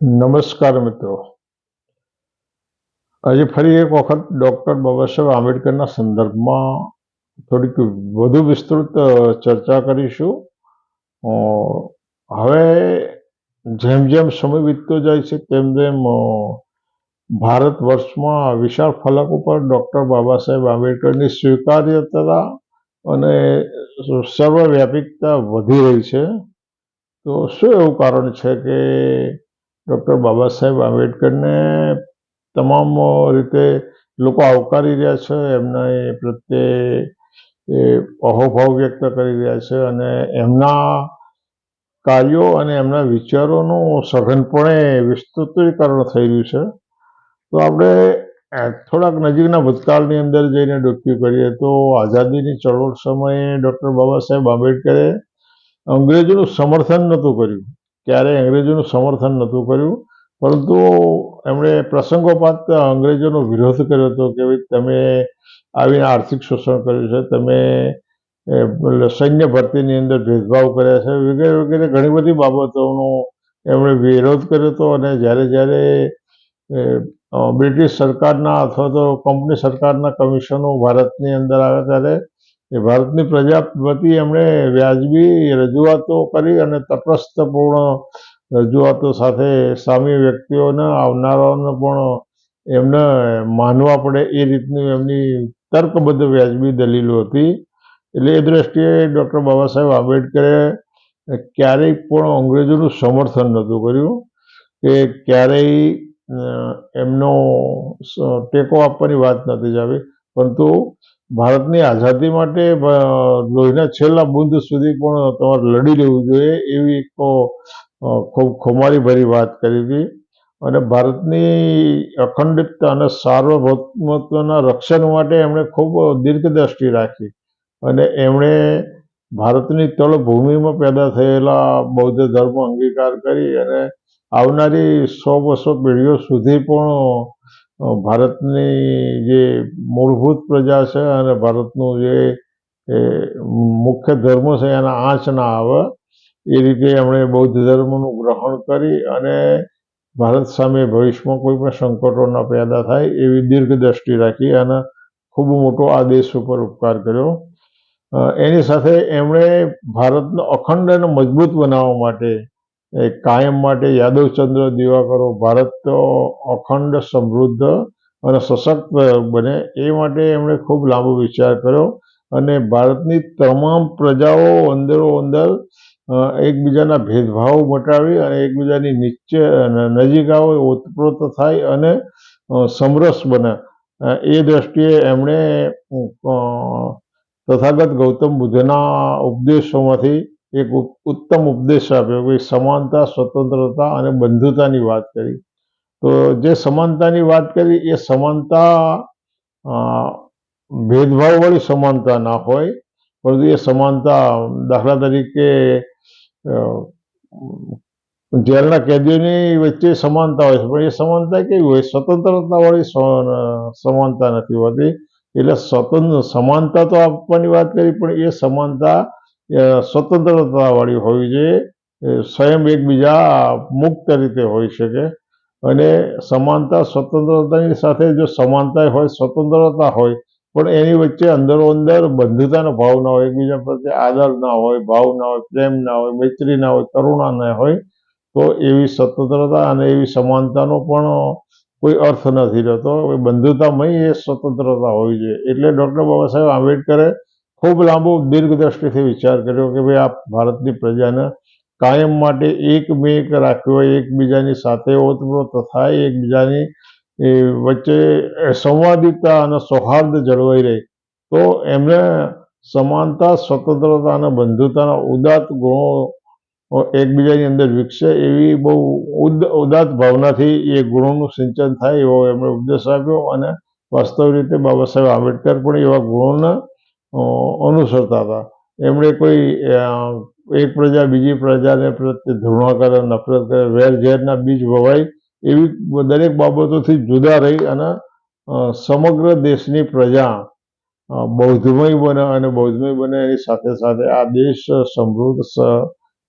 નમસ્કાર મિત્રો. આજે ફરી એક વખત ડૉક્ટર બાબા સાહેબ આંબેડકરના સંદર્ભમાં થોડીક વધુ વિસ્તૃત ચર્ચા કરીશું. હવે જેમ જેમ સમય વીતતો જાય છે, તેમ તેમ ભારત વર્ષમાં વિશાળ ફલક ઉપર ડૉક્ટર બાબા સાહેબ આંબેડકરની સ્વીકાર્યતા અને સર્વવ્યાપિકતા વધી રહી છે. તો શું એવું કારણ છે કે ડૉક્ટર બાબા સાહેબ આંબેડકરને તમામ રીતે લોકો આવકારી રહ્યા છે, એમના એ પ્રત્યે એ અહોભાવ વ્યક્ત કરી રહ્યા છે અને એમના કાર્યો અને એમના વિચારોનું સઘનપણે વિસ્તૃતીકરણ થઈ રહ્યું છે. તો આપણે થોડાક નજીકના ભૂતકાળની અંદર જઈને ડોક્યુ કરીએ તો આઝાદીની ચળવળ સમયે ડૉક્ટર બાબા સાહેબ આંબેડકરે અંગ્રેજોનું સમર્થન નહોતું કર્યું. ક્યારેય અંગ્રેજોનું સમર્થન નહોતું કર્યું, પરંતુ એમણે પ્રસંગોપાત અંગ્રેજોનો વિરોધ કર્યો હતો કે ભાઈ તમે આવીને આર્થિક શોષણ કર્યું છે, તમે સૈન્ય ભરતીની અંદર ભેદભાવ કર્યા છે, વગેરે વગેરે ઘણી બધી બાબતોનો એમણે વિરોધ કર્યો હતો અને જ્યારે જ્યારે બ્રિટિશ સરકારના અથવા તો કંપની સરકારના કમિશનો ભારતની અંદર આવ્યા ત્યારે એ ભારતની પ્રજા વતી એમણે વ્યાજબી રજૂઆતો કરી અને તટસ્થપૂર્ણ રજૂઆતો સાથે સામી વ્યક્તિઓને, આવનારાઓને પણ એમને માનવા પડે એ રીતની એમની તર્કબદ્ધ વ્યાજબી દલીલો હતી. એટલે એ દ્રષ્ટિએ ડૉક્ટર બાબા સાહેબ આંબેડકરે ક્યારેય પણ અંગ્રેજોનું સમર્થન નહોતું કર્યું કે ક્યારેય એમનો ટેકો આપવાની વાત નથી આવી. પરંતુ ભારતની આઝાદી માટે લોહીના છેલ્લા બુંદ સુધી પણ તમારે લડી રહેવું જોઈએ એવી એક ખૂબ ખુમારી ભરી વાત કરી હતી. અને ભારતની અખંડિતતા અને સાર્વભૌમત્વના રક્ષણ માટે એમણે ખૂબ દીર્ઘદ્રષ્ટિ રાખી. અને એમણે ભારતની તળભૂમિમાં પેદા થયેલા બૌદ્ધ ધર્મ અંગીકાર કરી અને આવનારી સો બસો પેઢીઓ સુધી પણ ભારતની જે મૂળભૂત પ્રજા છે અને ભારતનું જે મુખ્ય ધર્મ છે એના આંચ ના આવે, એ રીતે એમણે બૌદ્ધ ધર્મનું ગ્રહણ કરી અને ભારત સામે ભવિષ્યમાં કોઈ પણ સંકટો ન પેદા થાય એવી દીર્ઘ દ્રષ્ટિ રાખી અને ખૂબ મોટો આ દેશ ઉપર ઉપકાર કર્યો. એની સાથે એમણે ભારતનો અખંડ અને મજબૂત બનાવવા માટે એ કાયમ માટે યાદવચંદ્ર દિવાકરો ભારત અખંડ સમૃદ્ધ અને સશક્ત બને એ માટે એમણે ખૂબ લાંબો વિચાર કર્યો અને ભારતની તમામ પ્રજાઓ અંદરો અંદર એકબીજાના ભેદભાવ મટાવી અને એકબીજાની નીચે નજીક આવે ઓતપ્રોત થાય અને સમરસ બને. એ દ્રષ્ટિએ એમણે તથાગત ગૌતમ બુદ્ધના ઉપદેશોમાંથી એક ઉત્તમ ઉપદેશ આપ્યો કે સમાનતા, સ્વતંત્રતા અને બંધુતાની વાત કરી. તો જે સમાનતાની વાત કરી એ સમાનતા ભેદભાવવાળી સમાનતા ના હોય, પરંતુ એ સમાનતા દાખલા તરીકે જેલના કેદીઓની વચ્ચે સમાનતા હોય છે, પણ એ સમાનતા કેવી હોય? સ્વતંત્રતાવાળી સમાનતા નથી હોતી. એટલે સ્વતંત્ર, સમાનતા તો આપવાની વાત કરી, પણ એ સમાનતા સ્વતંત્રતાવાળી હોવી જોઈએ. સ્વયં એકબીજા મુક્ત રીતે હોઈ શકે. અને સમાનતા સ્વતંત્રતાની સાથે જો સમાનતા હોય, સ્વતંત્રતા હોય, પણ એની વચ્ચે અંદરો અંદર બંધુતાનો ભાવ ના હોય, એકબીજા પ્રત્યે આદર ના હોય, ભાવ ના હોય, પ્રેમ ના હોય, મૈત્રી ના હોય, કરુણા ના હોય, તો એવી સ્વતંત્રતા અને એવી સમાનતાનો પણ કોઈ અર્થ નથી રહેતો. બંધુતામય એ સ્વતંત્રતા હોવી જોઈએ. એટલે ડૉક્ટર બાબા સાહેબ આંબેડકરે ખૂબ લાંબો દીર્ઘદ્રષ્ટિથી વિચાર કર્યો કે ભાઈ આ ભારતની પ્રજાને કાયમ માટે એકમેક રાખ્યો હોય, એકબીજાની સાથે ઓતપ્રોત થાય, એકબીજાની એ વચ્ચે સંવાદિતા અને સૌહાર્દ જળવાઈ રહે. તો એમને સમાનતા, સ્વતંત્રતા અને બંધુતાના ઉદાત્ત ગુણો એકબીજાની અંદર વિકસે એવી બહુ ઉદ- ઉદાત્ત ભાવનાથી એ ગુણોનું સિંચન થાય એવો એમણે ઉપદેશ આપ્યો અને વાસ્તવિક રીતે બાબા સાહેબ આંબેડકર પણ એવા ગુણોને અનુસરતા હતા. એમણે કોઈ એક પ્રજા બીજી પ્રજાને પ્રત્યે ધૃણા કરે, નફરત કરે, વેર ઝેરના બીજ વવાય, એવી દરેક બાબતોથી જુદા રહી અને સમગ્ર દેશની પ્રજા બૌદ્ધમય બને અને બૌદ્ધમય બને એની સાથે સાથે આ દેશ સમૃદ્ધ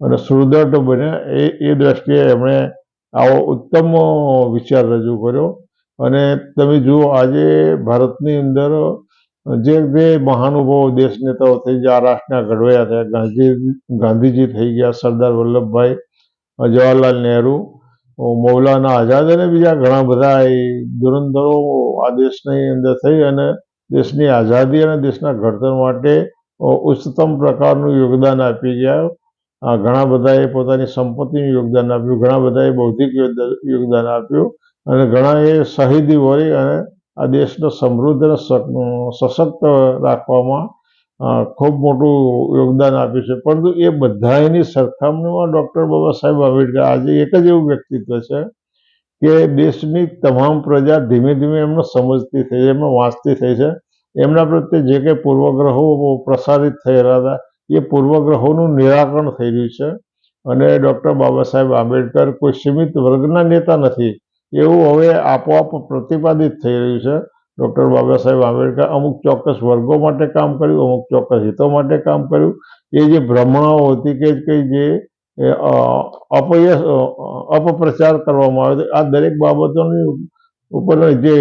અને સુદૃઢ બને એ એ દ્રષ્ટિએ એમણે આવો ઉત્તમ વિચાર રજૂ કર્યો. અને તમે જુઓ આજે ભારતની અંદર જે બે મહાનુભાવો દેશ નેતાઓ થઈ ગયા, આ રાષ્ટ્રના ઘડવૈયા થયા. ગાંધી, ગાંધીજી થઈ ગયા, સરદાર વલ્લભભાઈ, જવાહરલાલ નહેરુ, મૌલાના આઝાદ અને બીજા ઘણા બધા એ ધુરંધરો આ દેશની અંદર થઈ અને દેશની આઝાદી અને દેશના ઘડતર માટે ઉચ્ચતમ પ્રકારનું યોગદાન આપી ગયા. ઘણા બધાએ પોતાની સંપત્તિનું યોગદાન આપ્યું, ઘણા બધાએ બૌદ્ધિક યોગદાન આપ્યું અને ઘણાએ શહીદી વળી અને આ દેશને સમૃદ્ધ અને સશક્ત રાખવામાં ખૂબ મોટું યોગદાન આપ્યું છે. પરંતુ એ બધાની સરખામણીમાં ડૉક્ટર બાબા સાહેબ આંબેડકર આજે એક જ એવું વ્યક્તિત્વ છે કે દેશની તમામ પ્રજા ધીમે ધીમે એમને સમજતી થઈ છે, એમને વાંચતી થઈ છે. એમના પ્રત્યે જે કંઈ પૂર્વગ્રહો પ્રસારિત થયેલા હતા, એ પૂર્વગ્રહોનું નિરાકરણ થઈ રહ્યું છે. અને ડૉક્ટર બાબા સાહેબ આંબેડકર કોઈ સીમિત વર્ગના નેતા નથી એવું હવે આપોઆપ પ્રતિપાદિત થઈ રહ્યું છે. ડૉક્ટર બાબા સાહેબ આંબેડકર અમુક ચોક્કસ વર્ગો માટે કામ કર્યું અમુક ચોક્કસ હિતો માટે કામ કર્યું. એ જે ભ્રમણાઓ હતી કે કંઈ જે એ, અપયશ અપપ્રચાર કરવામાં આવે આ દરેક બાબતોની ઉપર જે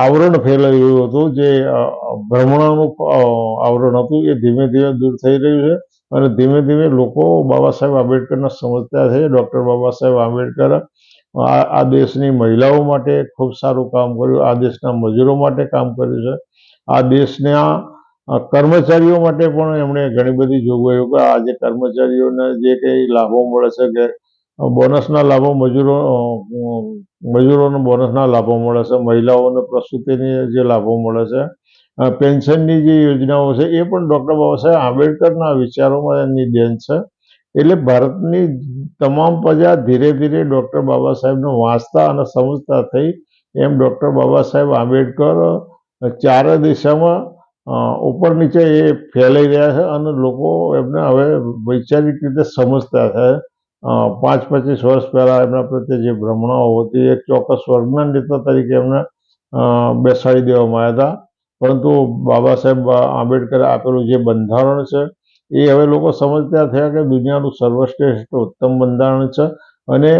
આવરણ ફેલાયું હતું જે ભ્રમણાનું આવરણ હતું એ ધીમે ધીમે દૂર થઈ રહ્યું છે. અને ધીમે ધીમે લોકો બાબા સાહેબ આંબેડકરને સમજતા છે. ડૉક્ટર બાબા સાહેબ આંબેડકર આ દેશની મહિલાઓ માટે ખૂબ સારું કામ કર્યું, આ દેશના મજૂરો માટે કામ કર્યું છે. આ દેશના કર્મચારીઓ માટે પણ એમણે ઘણી બધી જોગવાઈઓ કે આ જે કર્મચારીઓને જે કંઈ લાભો મળે છે બોનસના લાભો, મજૂરો મજૂરોને બોનસના લાભો મળે છે, મહિલાઓને પ્રસૂતિની જે લાભો મળે છે પેન્શનની જે યોજનાઓ છે, એ પણ ડૉક્ટર બાબા સાહેબ આંબેડકરના વિચારોમાં એમની દેન છે. એટલે ભારતની તમામ પ્રજા ધીરે ધીરે ડૉક્ટર બાબા સાહેબને વાંચતા અને સમજતા થઈ એમ ડૉક્ટર બાબા સાહેબ આંબેડકર ચાર દિશામાં ઉપર નીચે એ ફેલાઈ રહ્યા છે અને લોકો એમને હવે વૈચારિક રીતે સમજતા છે. પાંચ પચીસ વર્ષ પહેલાં એમના પ્રત્યે જે ભ્રમણાઓ હતી એ ચોક્કસ વર્ગના નેતા તરીકે એમને બેસાડી દેવામાં આવ્યા હતા. પરંતુ બાબા સાહેબ આંબેડકરે આપેલું જે બંધારણ છે એ હવે લોકો સમજતા થયા કે દુનિયાનું સર્વશ્રેષ્ઠ ઉત્તમ બંધારણ છે અને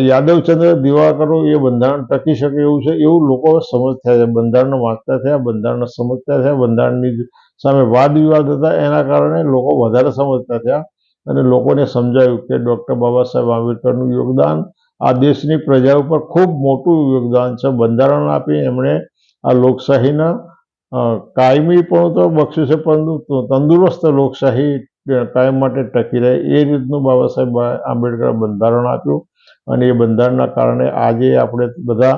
યાદવચંદ્ર દિવાકરો એ બંધારણ ટકી શકે એવું છે, એવું લોકો સમજતા છે. બંધારણ વાંચતા થયા, બંધારણને સમજતા થયા, બંધારણની સામે વાદ વિવાદ હતા, એના કારણે લોકો વધારે સમજતા થયા અને લોકોને સમજાયું કે ડૉક્ટર બાબા સાહેબ આંબેડકરનું યોગદાન આ દેશની પ્રજા ઉપર ખૂબ મોટું યોગદાન છે. બંધારણ આપી એમણે આ લોકશાહીના કાયમી પણ તો બક્ષ્યું છે પરંતુ તંદુરસ્ત લોકશાહી કાયમ માટે ટકી રહે એ રીતનું બાબા સાહેબ આંબેડકરે બંધારણ આપ્યું અને એ બંધારણના કારણે આજે આપણે બધા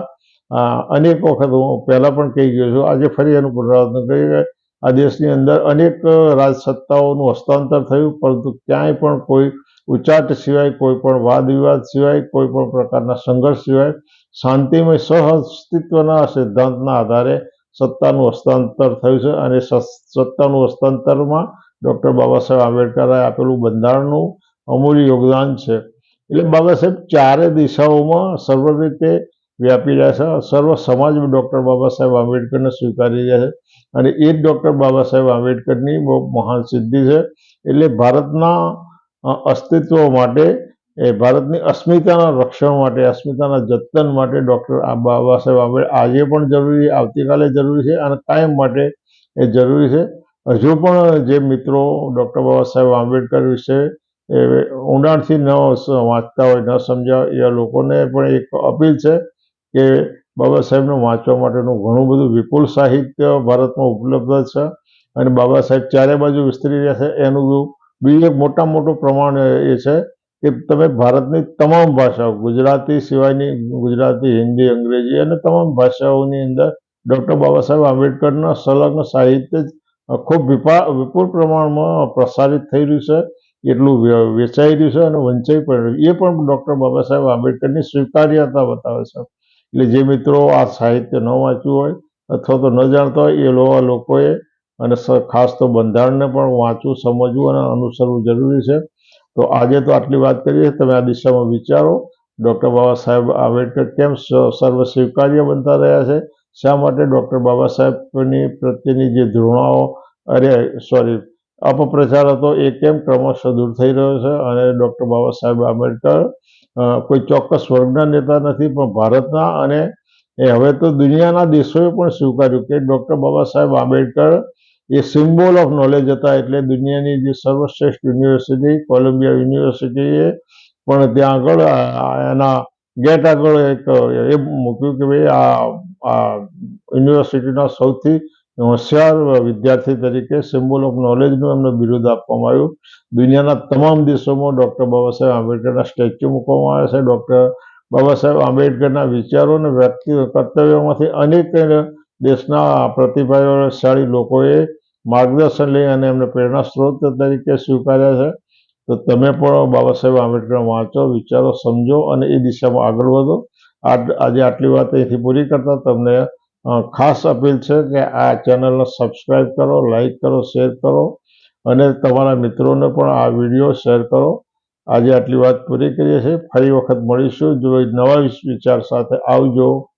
અનેક વખત હું પહેલાં પણ કહી ગયો છું, આજે ફરી એનું પુનરાવર્તન કરી આ દેશની અંદર અનેક રાજ સત્તાઓનું હસ્તાંતર થયું, પરંતુ ક્યાંય પણ કોઈ ઉચાટ સિવાય, કોઈ પણ વાદ વિવાદ સિવાય, કોઈ પણ પ્રકારના સંઘર્ષ સિવાય શાંતિમય સહ અસ્તિત્વના સિદ્ધાંતના આધારે સત્તાનું હસ્તાંતર થયું છે અને સત્તાનું હસ્તાંતરમાં ડૉક્ટર બાબા સાહેબ આંબેડકરે આપેલું બંધારણનું અમૂલ્ય યોગદાન છે. એટલે બાબા સાહેબ ચારે દિશાઓમાં સર્વ રીતે વ્યાપી રહ્યા છે. સર્વ સમાજ ડૉક્ટર બાબા સાહેબ આંબેડકરને સ્વીકારી રહ્યા છે અને એ જ ડૉક્ટર બાબા સાહેબ આંબેડકરની બહુ મહાન સિદ્ધિ છે. એટલે ભારતના અસ્તિત્વ માટે એ ભારતની અસ્મિતાના રક્ષણ માટે, અસ્મિતાના જતન માટે ડૉક્ટર બાબા સાહેબ આંબેડકર આજે પણ જરૂરી, આવતીકાલે જરૂરી છે અને કાયમ માટે એ જરૂરી છે. હજુ પણ જે મિત્રો ડૉક્ટર બાબા સાહેબ આંબેડકર વિશે એ ઊંડાણથી ન વાંચતા હોય, ન સમજ્યા એવા લોકોને પણ એક અપીલ છે કે બાબા સાહેબને વાંચવા માટેનું ઘણું બધું વિપુલ સાહિત્ય ભારતમાં ઉપલબ્ધ છે અને બાબા સાહેબ ચારે બાજુ વિસ્તરી રહ્યા છે. એનું બીજું એક મોટા મોટું પ્રમાણ એ છે કે તમે ભારતની તમામ ભાષાઓ, ગુજરાતી સિવાયની ગુજરાતી, હિન્દી, અંગ્રેજી અને તમામ ભાષાઓની અંદર ડૉક્ટર બાબા સાહેબ આંબેડકરના સંલગ્ન સાહિત્ય ખૂબ વિપા, વિપુલ પ્રમાણમાં પ્રસારિત થઈ રહ્યું છે, એટલું વેચાઈ રહ્યું છે અને વંચાઈ પણ રહ્યું એ પણ ડૉક્ટર બાબા સાહેબ આંબેડકરની સ્વીકાર્યતા બતાવે છે. એટલે જે મિત્રો આ સાહિત્ય ન વાંચ્યું હોય અથવા તો ન જાણતા હોય, એ લોવા લોકોએ અને ખાસ તો બંધારણને પણ વાંચવું, સમજવું અને અનુસરવું જરૂરી છે. તો આજે તો આટલી વાત કરીએ. તમે આ દિશામાં વિચારો. ડૉક્ટર બાબા સાહેબ આંબેડકર કેમ સર્વ સ્વીકાર્ય બનતા રહ્યા છે? શા માટે ડૉક્ટર બાબા સાહેબની પ્રત્યેની જે ધૃણાઓ, અરે સોરી અપપ્રચાર હતો એ કેમ ક્રમશઃ દૂર થઈ રહ્યો છે? અને ડૉક્ટર બાબા સાહેબ આંબેડકર કોઈ ચોક્કસ વર્ગના નેતા નથી, પણ ભારતના અને એ હવે તો દુનિયાના દેશોએ પણ સ્વીકાર્યું કે ડૉક્ટર બાબા સાહેબ આંબેડકર એ સિમ્બોલ ઓફ નોલેજ હતા એટલે દુનિયાની જે સર્વશ્રેષ્ઠ યુનિવર્સિટી કોલંબિયા યુનિવર્સિટીએ પણ ત્યાં આગળ એના ગેટ આગળ એક, એ મૂક્યું કે ભાઈ આ યુનિવર્સિટીના સૌથી હોશિયાર વિદ્યાર્થી તરીકે સિમ્બોલ ઓફ નોલેજનું એમને બિરુદ આપવામાં આવ્યું. દુનિયાના તમામ દેશોમાં ડૉક્ટર બાબા સાહેબ આંબેડકરના સ્ટેચ્યુ મૂકવામાં આવ્યા છે. ડૉક્ટર બાબા સાહેબ આંબેડકરના વિચારો અને વ્યક્તિ કર્તવ્યોમાંથી અનેક દેશના પ્રતિભાશાળી લોકોએ માર્ગદર્શન લઈ અને એમને પ્રેરણા સ્ત્રોત તરીકે સ્વીકાર્યા છે. તો તમે પણ બાબા સાહેબ આંબેડકર વાંચો, વિચારો, સમજો અને એ દિશામાં આગળ વધો. આજ- આટલી વાત અહીંથી પૂરી કરતા તમને ખાસ અપીલ છે કે આ ચેનલને સબસ્ક્રાઈબ કરો લાઈક કરો, શેર કરો અને તમારા મિત્રોને પણ આ વીડિયો શેર કરો. આજે આટલી વાત પૂરી કરીએ છીએ. ફરી વખત મળીશું. જો નવા વિચાર સાથે આવજો.